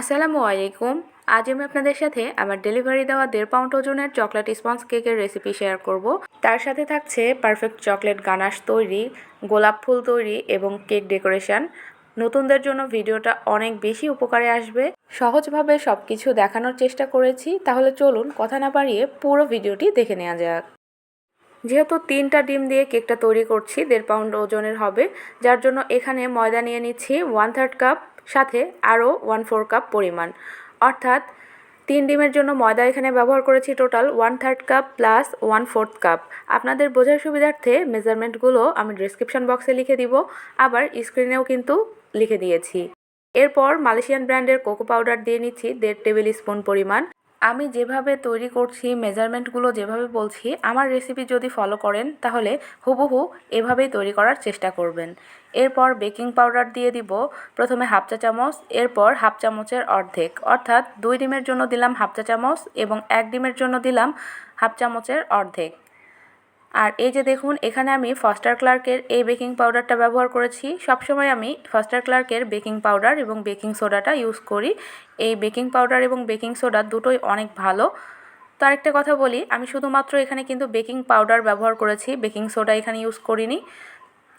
আসসালামু আলাইকুম। আজ আমি আপনাদের সাথে আমার ডেলিভারি দেওয়া দেড় পাউন্ড ওজনের চকলেট স্পঞ্জ কেকের রেসিপি শেয়ার করব। তার সাথে থাকছে পারফেক্ট চকলেট গানাশ তৈরি, গোলাপ ফুল তৈরি এবং কেক ডেকোরেশন নতুনদের জন্য ভিডিওটা অনেক বেশি উপকারে আসবে। সহজভাবে সব কিছু দেখানোর চেষ্টা করেছি। তাহলে চলুন কথা না বাড়িয়ে পুরো ভিডিওটি দেখে নেওয়া যাক। যেহেতু তিনটা ডিম দিয়ে কেকটা তৈরি করছি, দেড় পাউন্ড ওজনের হবে। যার জন্য এখানে ময়দা নিয়ে নিচ্ছি ওয়ান থার্ড কাপ সাথে আরও ওয়ান ফোর কাপ পরিমাণ। অর্থাৎ তিন ডিমের জন্য ময়দা এখানে ব্যবহার করেছি total one third cup plus one fourth cup আপনাদের বোঝার সুবিধার্থে মেজারমেন্টগুলো আমি ডিসক্রিপশন বক্সে লিখে দিব, আবার স্ক্রিনেও কিন্তু লিখে দিয়েছি। এরপর মালয়েশিয়ান ব্র্যান্ডের কোকো পাউডার দিয়ে নিচ্ছি দেড় টেবিল স্পুন পরিমাণ। আমি যেভাবে তৈরি করছি মেজারমেন্টগুলো যেভাবে বলছি, আমার রেসিপি যদি ফলো করেন, তাহলে হুবহু এভাবেই তৈরি করার চেষ্টা করবেন। এরপর বেকিং পাউডার দিয়ে দিব, প্রথমে হাফ চা চামচ, এরপর হাফ চামচের অর্ধেক। অর্থাৎ দুই ডিমের জন্য দিলাম হাফ চা চামচ এবং এক ডিমের জন্য দিলাম হাফ চামচের অর্ধেক। আর এই যে দেখুন, এখানে আমি ফস্টার ক্লার্কের এই বেকিং পাউডারটা ব্যবহার করেছি। সবসময় আমি ফস্টার ক্লার্কের বেকিং পাউডার এবং বেকিং সোডাটা ইউজ করি। এই বেকিং পাউডার এবং বেকিং সোডা দুটোই অনেক ভালো। তো আরেকটা কথা বলি, আমি শুধুমাত্র এখানে কিন্তু বেকিং পাউডার ব্যবহার করেছি বেকিং সোডা এখানে ইউজ করিনি।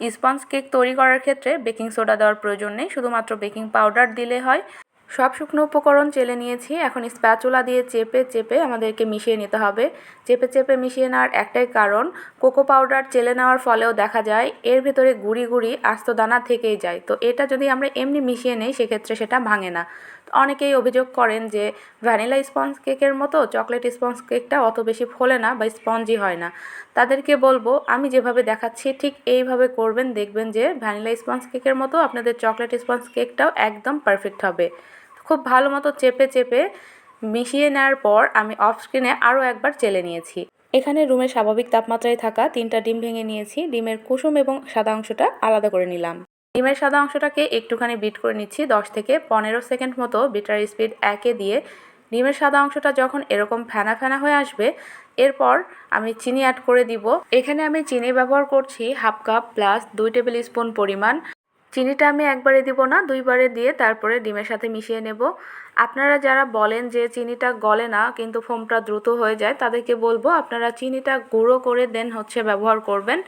স্পঞ্জ কেক তৈরি করার ক্ষেত্রে বেকিং সোডা দেওয়ার প্রয়োজন নেই, শুধুমাত্র বেকিং পাউডার দিলে হয়। সব শুকনো উপকরণ চেলে নিয়েছি, এখন স্প্যাচুলা দিয়ে চেপে চেপে আমাদেরকে মিশিয়ে নিতে হবে। চেপে চেপে মিশিয়ে নেওয়ার একটাই কারণ, কোকো পাউডার চেলে নেওয়ার ফলেও দেখা যায়, এর ভেতরে গুড়ি গুড়ি আস্ত দানা থেকেই যায়। তো এটা যদি আমরা এমনি মিশিয়ে নেই, সেক্ষেত্রে সেটা ভাঙে না। অনেকেই অভিযোগ করেন যে, ভ্যানিলা স্পঞ্জ কেকের মতো চকলেট স্পঞ্জ কেকটা অত বেশি ফোলে না বা স্পঞ্জি হয় না। তাদেরকে বলব, আমি যেভাবে দেখাচ্ছি ঠিক এইভাবে করবেন, দেখবেন যে ভ্যানিলা স্পঞ্জ কেকের মতো আপনাদের চকলেট স্পঞ্জ কেকটাও একদম পারফেক্ট হবে। খুব ভালো মতো চেপে চেপে মিশিয়ে নেওয়ার পর আমি অফ স্ক্রিনে আরও একবার চেলে নিয়েছি। এখানে রুমের স্বাভাবিক তাপমাত্রায় থাকা তিনটা ডিম ভেঙে নিয়েছি। ডিমের কুসুম এবং সাদা অংশটা আলাদা করে নিলাম। ডিমের সাদা অংশটাকে একটুখানি বিট করে নিচ্ছি, দশ থেকে পনেরো সেকেন্ড মতো বিটার স্পিড একে দিয়ে। ডিমের সাদা অংশটা যখন এরকম ফেনা ফেনা হয়ে আসবে, এরপর আমি চিনি অ্যাড করে দিব। এখানে আমি চিনি ব্যবহার করছি হাফ কাপ প্লাস দুই টেবিল স্পুন পরিমাণ চিনিটা আমি একবারে দিব না, দুইবারে দিয়ে তারপরে ডিমের সাথে মিশিয়ে নেব। আপনারা যারা বলেন যে চিনিটা গলে না, কিন্তু ফোমটা দ্রুত হয়ে যায়, তাদেরকে বলব আপনারা চিনিটা গুঁড়ো করে দেন হচ্ছে ব্যবহার করবেন।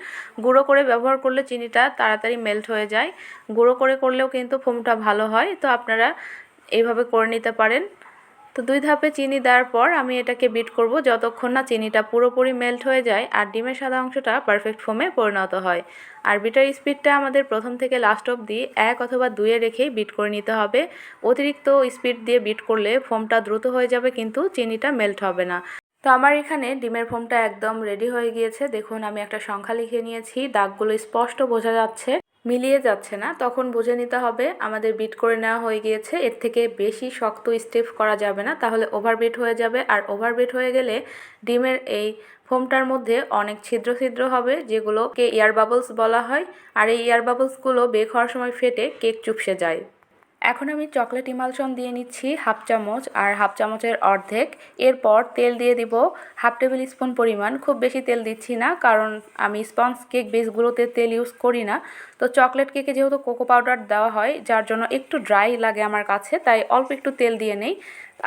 গুঁড়ো করে ব্যবহার করলে চিনিটা তাড়াতাড়ি মেল্ট হয়ে যায়। গুঁড়ো করে করলেও কিন্তু ফোমটা ভালো হয়। তো আপনারা এইভাবে করে নিতে পারেন। তো দুই ধাপে চিনি দেওয়ার পর আমি এটাকে বিট করব যতক্ষণ না চিনিটা পুরোপুরি মেল্ট হয়ে যায় আর ডিমের সাদা অংশটা পারফেক্ট ফোমে পরিণত হয়। আর বিটার স্পিডটা আমাদের প্রথম থেকে লাস্ট অবধি এক অথবা দুয়ে রেখেই বিট করে নিতে হবে। অতিরিক্ত স্পিড দিয়ে বিট করলে ফোমটা দ্রুত হয়ে যাবে কিন্তু চিনিটা মেল্ট হবে না। তো আমার এখানে ডিমের ফোমটা একদম রেডি হয়ে গিয়েছে। দেখুন, আমি একটা সংখ্যা লিখে নিয়েছি। দাগগুলো স্পষ্ট বোঝা যাচ্ছে। মিলিয়ে যাচ্ছে না, তখন বুঝে নিতে হবে আমাদের বিট করে নেওয়া হয়ে গিয়েছে, এর থেকে বেশি শক্ত স্টেপ করা যাবে না, তাহলে ওভারবিট হয়ে যাবে। আর ওভারবিট হয়ে গেলে ডিমের এই ফোমটার মধ্যে অনেক ছিদ্র ছিদ্র হবে, যেগুলোকে এয়ার বাবলস বলা হয়। আর এই এয়ার বাবলসগুলো বেক হওয়ার সময় ফেটে কেক চুপসে যায়। এখন আমি চকলেট ইমালশন দিয়ে নিচ্ছি হাফ চামচ আর হাফ চামচের অর্ধেক। এরপর তেল দিয়ে দিব হাফ টেবিল স্পুন পরিমাণ। খুব বেশি তেল দিচ্ছি না, কারণ আমি স্পঞ্জ কেক বেসগুলোতে তেল ইউজ করি না। তো চকলেট কেকে যেহেতু কোকো পাউডার দেওয়া হয়, যার জন্য একটু ড্রাই লাগে আমার কাছে, তাই অল্প একটু তেল দিয়ে নেই।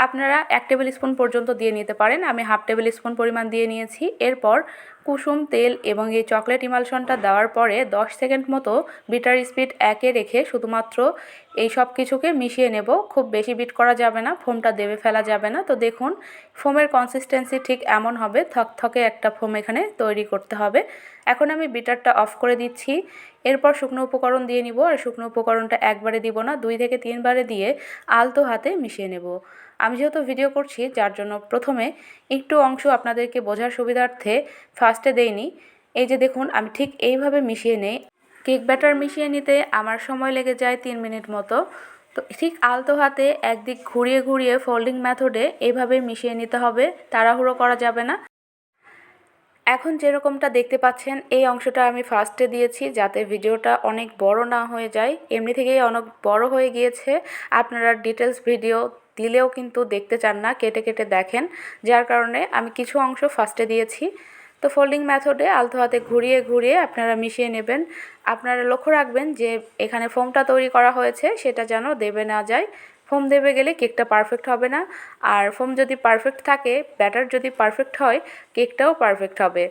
আপনারা এক টেবিল স্পুন পর্যন্ত দিয়ে নিতে পারেন। আমি হাফ টেবিল স্পুন পরিমাণ দিয়ে নিয়েছি। এরপর কুসুম তেল এবং এই চকলেট ইমালশনটা দেওয়ার পরে 10 সেকেন্ড মতো বিটার স্পিড একে রেখে শুধুমাত্র এই সব কিছুকে মিশিয়ে নেব। খুব বেশি বিট করা যাবে না, ফোমটা দেবে ফেলা যাবে না। তো দেখুন, ফোমের কনসিস্টেন্সি ঠিক এমন হবে, থকথকে একটা ফোম এখানে তৈরি করতে হবে। এখন আমি বিটারটা অফ করে দিচ্ছি। এরপর শুকনো উপকরণ দিয়ে নিব, আর শুকনো উপকরণটা একবারে দিব না, দুই থেকে তিনবারে দিয়ে আলতো হাতে মিশিয়ে নেব। আমি যেহেতু ভিডিও করছি, যার জন্য প্রথমে একটু অংশ আপনাদেরকে বোঝার সুবিধার্থে ফার্স্টে দেইনি। এই যে দেখুন, আমি ঠিক এইভাবে মিশিয়ে নেই। কেক ব্যাটার মিশিয়ে নিতে আমার সময় লেগে যায় তিন মিনিট মতো। তো ঠিক আলতো হাতে একদিক ঘুরিয়ে ঘুরিয়ে ফোল্ডিং মেথডে এইভাবে মিশিয়ে নিতে হবে। তাড়াহুড়ো করা যাবে না। এখন যেরকমটা দেখতে পাচ্ছেন, এই অংশটা আমি ফার্স্টে দিয়েছি যাতে ভিডিওটা অনেক বড় না হয়ে যায়। এমনি থেকেই অনেক বড় হয়ে গিয়েছে। আপনারা ডিটেলস ভিডিও দিলেও কিন্তু দেখতে চান না, কেটে কেটে দেখেন। যার কারণে আমি কিছু অংশ ফার্স্টে দিয়েছি। তো ফোল্ডিং মেথডে আলতো হাতে ঘুরিয়ে ঘুরিয়ে আপনারা মিশিয়ে নেবেন। আপনারা লক্ষ্য রাখবেন যে এখানে ফোমটা তৈরি করা হয়েছে, সেটা যেন দেবে না যায়। ফোম দেবে গেলে কেকটা পারফেক্ট হবে না। আর ফোম যদি পারফেক্ট থাকে ব্যাটার যদি পারফেক্ট হয় কেকটাও পারফেক্ট হবে।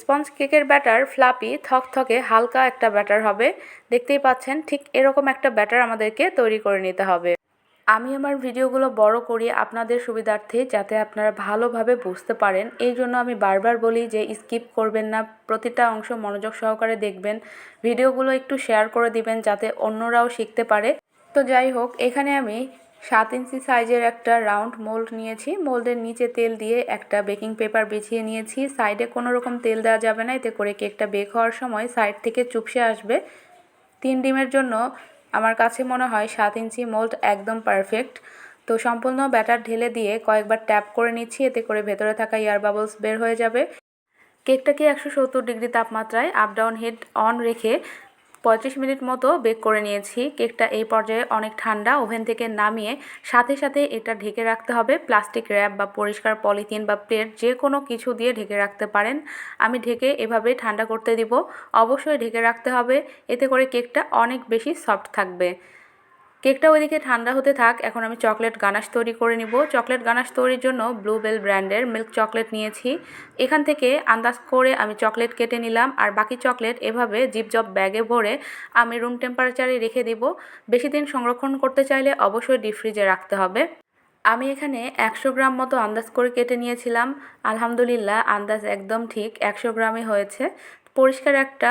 স্পঞ্জ কেকের ব্যাটার ফ্লাপি থকথকে হালকা একটা ব্যাটার হবে। দেখতেই পাচ্ছেন, ঠিক এরকম একটা ব্যাটার আমাদেরকে তৈরি করে নিতে হবে। আমি আমার ভিডিওগুলো বড় করি আপনাদের সুবিধার্থে যাতে আপনারা ভালোভাবে বুঝতে পারেন। এই জন্য আমি বারবার বলি যে স্কিপ করবেন না, প্রতিটা অংশ মনোযোগ সহকারে দেখবেন, ভিডিওগুলো একটু শেয়ার করে দিবেন যাতে অন্যরাও শিখতে পারে। তো যাই হোক, এখানে আমি সাত ইঞ্চি সাইজের একটা রাউন্ড মোল্ড নিয়েছি। মোল্ডের নিচে তেল দিয়ে একটা বেকিং পেপার বিছিয়ে নিয়েছি। সাইডে কোনো রকম তেল দেওয়া যাবে না, এতে করে কেকটা বেক হওয়ার সময় সাইড থেকে চুপসে আসবে। তিন ডিমের জন্য আমার কাছে মনে হয় সাত ইঞ্চি মোল্ড একদম পারফেক্ট। তো সম্পূর্ণ ব্যাটার ঢেলে দিয়ে কয়েকবার ট্যাপ করে নিচ্ছি, এতে করে ভেতরে থাকা এয়ার বাবলস বের হয়ে যাবে। কেকটাকে একশো সত্তর ডিগ্রি তাপমাত্রায় আপ ডাউন হিট অন রেখে পঁয়ত্রিশ মিনিট মতো বেক করে নিয়েছি। কেকটা এই পর্যায়ে অনেক ঠান্ডা, ওভেন থেকে নামিয়ে সাথে সাথে এটা ঢেকে রাখতে হবে। প্লাস্টিক র্যাপ বা পরিষ্কার পলিথিন বা প্লেট যে কোনো কিছু দিয়ে ঢেকে রাখতে পারেন। আমি ঢেকে এভাবে ঠান্ডা করতে দিব। অবশ্যই ঢেকে রাখতে হবে। এতে করে কেকটা অনেক বেশি সফট থাকবে। কেকটা ওইদিকে ঠান্ডা হতে থাক, এখন আমি চকলেট গানাশ তৈরি করে নিব। চকলেট গানাশ তৈরির জন্য ব্লুবেল ব্র্যান্ডের মিল্ক চকলেট নিয়েছি। এখান থেকে আন্দাজ করে আমি চকলেট কেটে নিলাম, আর বাকি চকলেট এভাবে জিপজপ ব্যাগে ভরে আমি রুম টেম্পারেচারে রেখে দিব। বেশি দিন সংরক্ষণ করতে চাইলে অবশ্যই ডিপ ফ্রিজে রাখতে হবে। আমি এখানে একশো গ্রাম মতো আন্দাজ করে কেটে নিয়েছিলাম। আলহামদুলিল্লাহ, আন্দাজ একদম ঠিক, একশো গ্রামই হয়েছে। পরিষ্কার একটা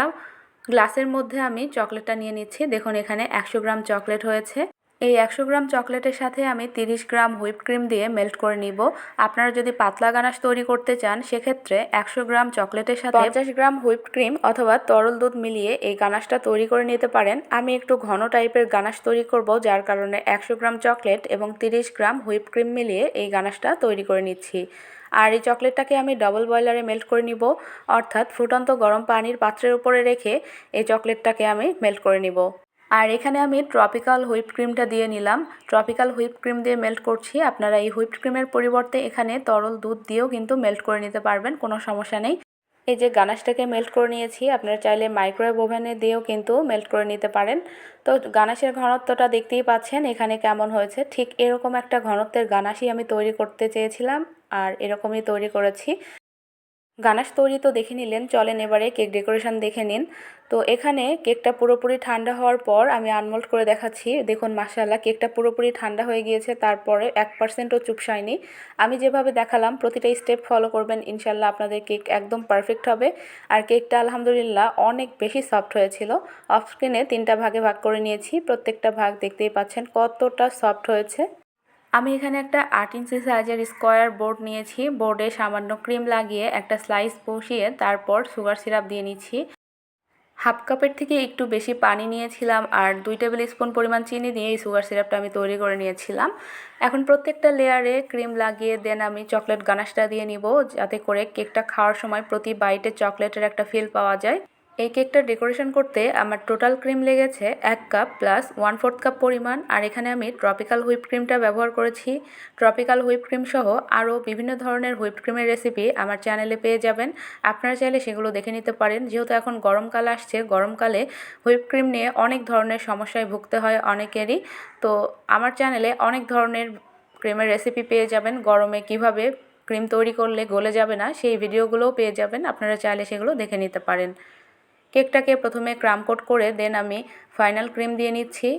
গ্লাসের মধ্যে আমি চকলেটটা নিয়ে নিচ্ছি। দেখুন এখানে একশো গ্রাম চকলেট হয়েছে। এই একশো গ্রাম চকলেটের সাথে আমি তিরিশ গ্রাম হুইপ ক্রিম দিয়ে মেল্ট করে নিব। আপনারা যদি পাতলা গানাশ তৈরি করতে চান, সেক্ষেত্রে একশো গ্রাম চকলেটের সাথে পঞ্চাশ গ্রাম হুইপ ক্রিম অথবা তরল দুধ মিলিয়ে এই গানাশটা তৈরি করে নিতে পারেন। আমি একটু ঘন টাইপের গানাশ তৈরি করব, যার কারণে একশো গ্রাম চকলেট এবং তিরিশ গ্রাম হুইপ ক্রিম মিলিয়ে এই গানাশটা তৈরি করে নিচ্ছি। আর এই চকলেটটাকে আমি ডবল বয়লারে মেল্ট করে নিব, অর্থাৎ ফুটন্ত গরম পানির পাত্রের উপরে রেখে এই চকলেটটাকে আমি মেল্ট করে নিব। আর এখানে আমি ট্রপিক্যাল হুইপ ক্রিমটা দিয়ে নিলাম। ট্রপিক্যাল হুইপ ক্রিম দিয়ে মেল্ট করছি। আপনারা এই হুইপ ক্রিমের পরিবর্তে এখানে তরল দুধ দিয়েও কিন্তু মেল্ট করে নিতে পারবেন, কোনো সমস্যা নেই। এই যে গানাশটাকে মেল্ট করে নিয়েছি, আপনারা চাইলে মাইক্রোওয়েভ ওভেনে দিয়েও কিন্তু মেল্ট করে নিতে পারেন। তো গানাশের ঘনত্বটা দেখতেই পাচ্ছেন, এখানে কেমন হয়েছে। ঠিক এরকম একটা ঘনত্বের গানাশই আমি তৈরি করতে চেয়েছিলাম আর এরকমই তৈরি করেছি। গানাশ তৈরি তো দেখে নিলেন, চলেন এবারে কেক ডেকোরেশন দেখে নিন। তো এখানে কেকটা পুরোপুরি ঠান্ডা হওয়ার পর আমি আনমোল্ড করে দেখাচ্ছি। দেখুন মাসাল্লাহ কেকটা পুরোপুরি ঠান্ডা হয়ে গিয়েছে, তারপরে এক পার্সেন্টও চুপসায়নি আমি যেভাবে দেখালাম, প্রতিটা স্টেপ ফলো করবেন ইনশাল্লাহ আপনাদের কেক একদম পারফেক্ট হবে। আর কেকটা আলহামদুলিল্লাহ অনেক বেশি সফট হয়েছিল। অফ স্ক্রিনে তিনটা ভাগে ভাগ করে নিয়েছি, প্রত্যেকটা ভাগ দেখতেই পাচ্ছেন কতটা সফট হয়েছে। আমি এখানে একটা আট ইঞ্চি সাইজের স্কোয়ার বোর্ড নিয়েছি। বোর্ডে সামান্য ক্রিম লাগিয়ে একটা স্লাইস বসিয়ে তারপর সুগার সিরাপ দিয়ে নিচ্ছি। হাফ কাপের থেকে একটু বেশি পানি নিয়েছিলাম আর দুই টেবিল স্পুন পরিমাণ চিনি দিয়ে এই সুগার সিরাপটা আমি তৈরি করে নিয়েছিলাম। এখন প্রত্যেকটা লেয়ারে ক্রিম লাগিয়ে দেন আমি চকলেট গানাশটা দিয়ে নিব যাতে করে কেকটা খাওয়ার সময় প্রতি বাইটে চকলেটের একটা ফিল পাওয়া যায়। এই কেকটা ডেকোরেশন করতে আমার টোটাল ক্রিম লেগেছে এক cup plus one fourth cup পরিমাণ। আর এখানে আমি ট্রপিক্যাল হুইপ ক্রিমটা ব্যবহার করেছি। ট্রপিক্যাল হুইপ ক্রিম সহ আরও বিভিন্ন ধরনের হুইপ ক্রিমের রেসিপি আমার চ্যানেলে পেয়ে যাবেন। আপনারা চাইলে সেগুলো দেখে নিতে পারেন। যেহেতু এখন গরমকাল আসছে গরমকালে হুইপ ক্রিম নিয়ে অনেক ধরনের সমস্যায় ভুগতে হয় অনেকেরই। তো আমার চ্যানেলে অনেক ধরনের ক্রিমের রেসিপি পেয়ে যাবেন। গরমে কীভাবে ক্রিম তৈরি করলে গলে যাবে না, সেই ভিডিওগুলোও পেয়ে যাবেন। আপনারা চাইলে সেগুলো দেখে নিতে পারেন। কেকটাকে প্রথমে ক্রাম কোট করে, দেন আমি ফাইনাল ক্রিম দিয়ে নিচ্ছি।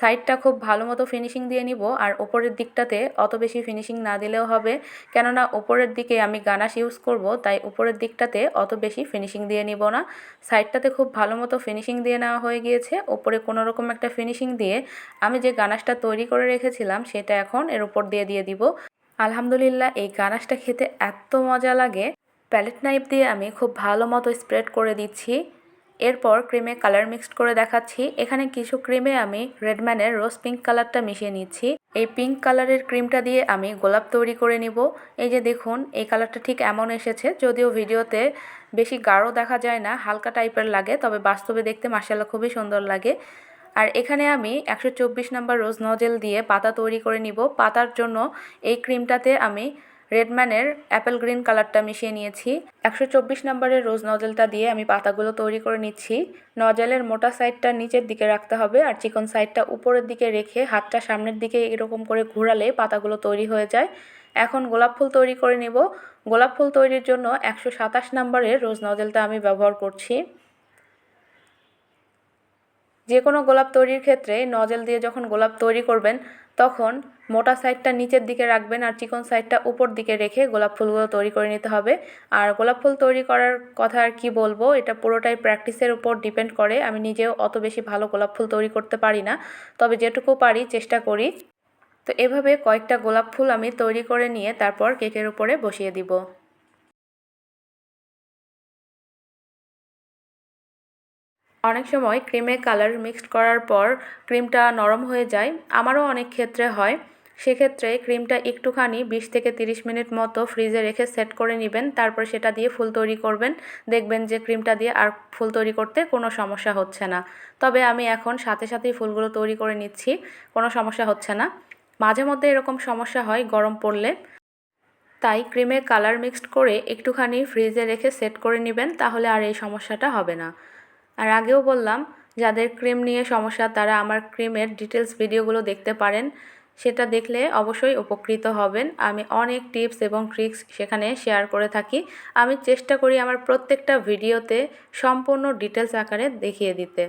সাইডটা খুব ভালো মতো ফিনিশিং দিয়ে নিব, আর ওপরের দিকটাতে অত বেশি ফিনিশিং না দিলেও হবে। কেননা ওপরের দিকে আমি গানাশ ইউজ করব, তাই উপরের দিকটাতে অত বেশি ফিনিশিং দিয়ে নিব না। সাইডটাতে খুব ভালো মতো ফিনিশিং দিয়ে নেওয়া হয়ে গিয়েছে। ওপরে কোনো রকম একটা ফিনিশিং দিয়ে আমি যে গানাশটা তৈরি করে রেখেছিলাম, সেটা এখন এর উপর দিয়ে দিয়ে দিব। আলহামদুলিল্লাহ, এই গানাশটা খেতে এত মজা লাগে। প্যালেট নাইফ দিয়ে আমি খুব ভালো মতো স্প্রেড করে দিচ্ছি। এরপর ক্রিমে কালার মিক্সড করে দেখাচ্ছি। এখানে কিছু ক্রিমে আমি রেডম্যানের রোজ পিঙ্ক কালারটা মিশিয়ে নিচ্ছি। এই পিঙ্ক কালারের ক্রিমটা দিয়ে আমি গোলাপ তৈরি করে নিব। এই যে দেখুন, এই কালারটা ঠিক এমন এসেছে, যদিও ভিডিওতে বেশি গাঢ় দেখা যায় না, হালকা টাইপের লাগে, তবে বাস্তবে দেখতে মাসাল্লাহ খুবই সুন্দর লাগে। আর এখানে আমি একশো চব্বিশ নাম্বার রোজ নজেল দিয়ে পাতা তৈরি করে নিব। পাতার জন্য এই ক্রিমটাতে আমি রেডম্যানের অ্যাপেল গ্রিন কালারটা মিশিয়ে নিয়েছি। একশো চব্বিশ নম্বরের রোজ নজেলটা দিয়ে আমি পাতাগুলো তৈরি করে নিচ্ছি। নজেলের মোটা সাইডটা নিচের দিকে রাখতে হবে আর চিকন সাইডটা উপরের দিকে রেখে হাতটা সামনের দিকে এরকম করে ঘোরালে পাতাগুলো তৈরি হয়ে যায়। এখন গোলাপ ফুল তৈরি করে নিব। গোলাপ ফুল তৈরির জন্য একশো সাতাশ নম্বরের রোজ নজেলটা আমি ব্যবহার করছি। যে কোনো গোলাপ তৈরির ক্ষেত্রে নজেল দিয়ে যখন গোলাপ তৈরি করবেন তখন মোটা সাইডটা নিচের দিকে রাখবেন আর চিকন সাইডটা উপর দিকে রেখে গোলাপ ফুলগুলো তৈরি করে নিতে হবে। আর গোলাপ ফুল তৈরি করার কথা আর কি বলব, এটা পুরোটাই প্র্যাকটিসের উপর ডিপেন্ড করে। আমি নিজেও অত বেশি ভালো গোলাপ ফুল তৈরি করতে পারি না, তবে যেটুকু পারি চেষ্টা করি। তো এভাবে কয়েকটা গোলাপ ফুল আমি তৈরি করে নিয়ে তারপর কেকের উপরে বসিয়ে দিব। অনেক সময় ক্রিমে কালার মিক্সড করার পর ক্রিমটা নরম হয়ে যায়। আমারও অনেক ক্ষেত্রে হয়। সেক্ষেত্রে ক্রিমটা একটুখানি বিশ থেকে তিরিশ মিনিট মতো ফ্রিজে রেখে সেট করে নেবেন, তারপর সেটা দিয়ে ফুল তৈরি করবেন। দেখবেন যে ক্রিমটা দিয়ে আর ফুল তৈরি করতে কোনো সমস্যা হচ্ছে না। তবে আমি এখন সাথে সাথেই ফুলগুলো তৈরি করে নিচ্ছি, কোনো সমস্যা হচ্ছে না। মাঝে মধ্যে এরকম সমস্যা হয় গরম পড়লে। তাই ক্রিমে কালার মিক্সড করে একটুখানি ফ্রিজে রেখে সেট করে নেবেন, তাহলে আর এই সমস্যাটা হবে না। আর আগেও বললাম, যাদের ক্রিম নিয়ে সমস্যা, তারা আমার ক্রিমের ডিটেলস ভিডিওগুলো দেখতে পারেন। সেটা দেখলে অবশ্যই উপকৃত হবেন। আমি অনেক টিপস এবং ট্রিক্স সেখানে শেয়ার করে থাকি। আমি চেষ্টা করি আমার প্রত্যেকটা ভিডিওতে সম্পূর্ণ ডিটেলস আকারে দেখিয়ে দিতে।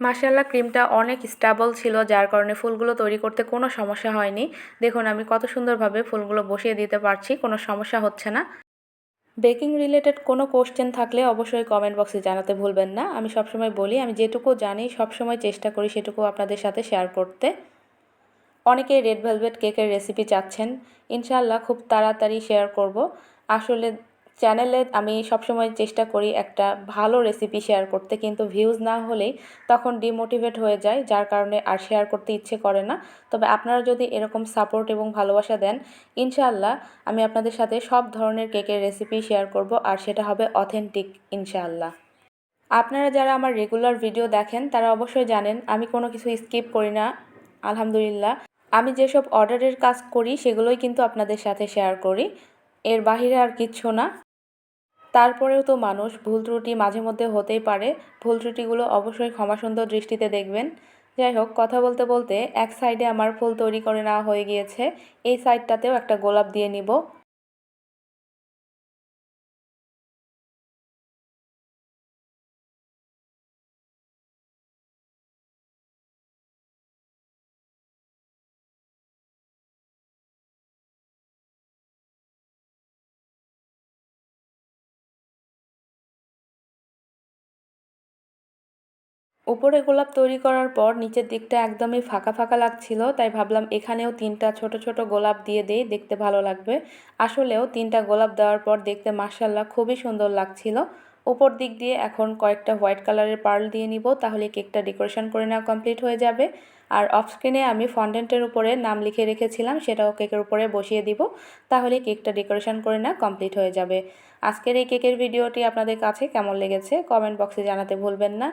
মার্শাল্লাহ ক্রিমটা অনেক স্টেবল ছিল, যার কারণে ফুলগুলো তৈরি করতে কোনো সমস্যা হয়নি। দেখুন, আমি কত সুন্দরভাবে ফুলগুলো বসিয়ে দিতে পারছি, কোনো সমস্যা হচ্ছে না। বেকিং রিলেটেড কোনো কোশ্চেন থাকলে অবশ্যই কমেন্ট বক্সে জানাতে ভুলবেন না। আমি সবসময় বলি, আমি যেটুকু জানি, সবসময় চেষ্টা করি সেটুকু আপনাদের সাথে শেয়ার করতে। অনেকেই রেড ভেলভেট কেকের রেসিপি চাচ্ছেন। ইনশাল্লাহ খুব তাড়াতাড়ি শেয়ার করব। আসলে চ্যানেলে আমি সবসময় চেষ্টা করি একটা ভালো রেসিপি শেয়ার করতে। কিন্তু ভিউজ না হলেই তখন ডিমোটিভেট হয়ে যায় যার কারণে আর শেয়ার করতে ইচ্ছে করে না। তবে আপনারা যদি এরকম সাপোর্ট এবং ভালোবাসা দেন, ইনশাআল্লাহ আমি আপনাদের সাথে সব ধরনের কেকের রেসিপি শেয়ার করব, আর সেটা হবে অথেন্টিক ইনশাআল্লাহ। আপনারা যারা আমার রেগুলার ভিডিও দেখেন, তারা অবশ্যই জানেন, আমি কোনো কিছু স্কিপ করি না, আলহামদুলিল্লাহ। আমি যেসব অর্ডারের কাজ করি, সেগুলোই কিন্তু আপনাদের সাথে শেয়ার করি। এর বাহিরে আর কিচ্ছু না। তারপরেও তো মানুষ ভুল ত্রুটি মাঝে মধ্যে হতেই পারে। ভুল ত্রুটিগুলো অবশ্যই ক্ষমাসুন্দর দৃষ্টিতে দেখবেন। যাই হোক, কথা বলতে বলতে এক সাইডে আমার ফুল তৈরি করে নেওয়া হয়ে গিয়েছে। এই সাইডটাতেও একটা গোলাপ দিয়ে নিব। উপরে গোলাপ তৈরি করার পর নিচের দিকটা একদমই ফাঁকা ফাঁকা লাগছিল, তাই ভাবলাম এখানেও তিনটা ছোট ছোট গোলাপ দিয়ে দেই, দেখতে ভালো লাগবে। আসলেও তিনটা গোলাপ দেওয়ার পর দেখতে মার্শাল্লাহ খুবই সুন্দর লাগছিল। উপর দিক দিয়ে এখন কয়েকটা হোয়াইট কালারের পার্ল দিয়ে নিব, তাহলে কেকটা ডেকোরেশন করে নেওয়া কমপ্লিট হয়ে যাবে। আর অফস্ক্রিনে আমি ফন্ডেন্টের উপরে নাম লিখে রেখেছিলাম, সেটাও কেকের উপরে বসিয়ে দিব, তাহলে কেকটা ডেকোরেশন করে নেওয়া কমপ্লিট হয়ে যাবে। আজকের এই কেকের ভিডিওটি আপনাদের কাছে কেমন লেগেছে, কমেন্ট বক্সে জানাতে ভুলবেন না।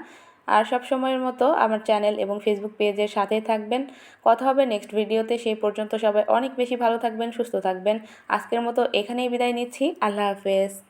আর সব সময়ের মতো আমার চ্যানেল এবং ফেসবুক পেজের সাথে থাকবেন। কথা হবে নেক্সট ভিডিওতে সেই পর্যন্ত সবাই অনেক বেশি ভালো থাকবেন, সুস্থ থাকবেন। আজকের মতো এখানেই বিদায় নিচ্ছি। আল্লাহ হাফেজ।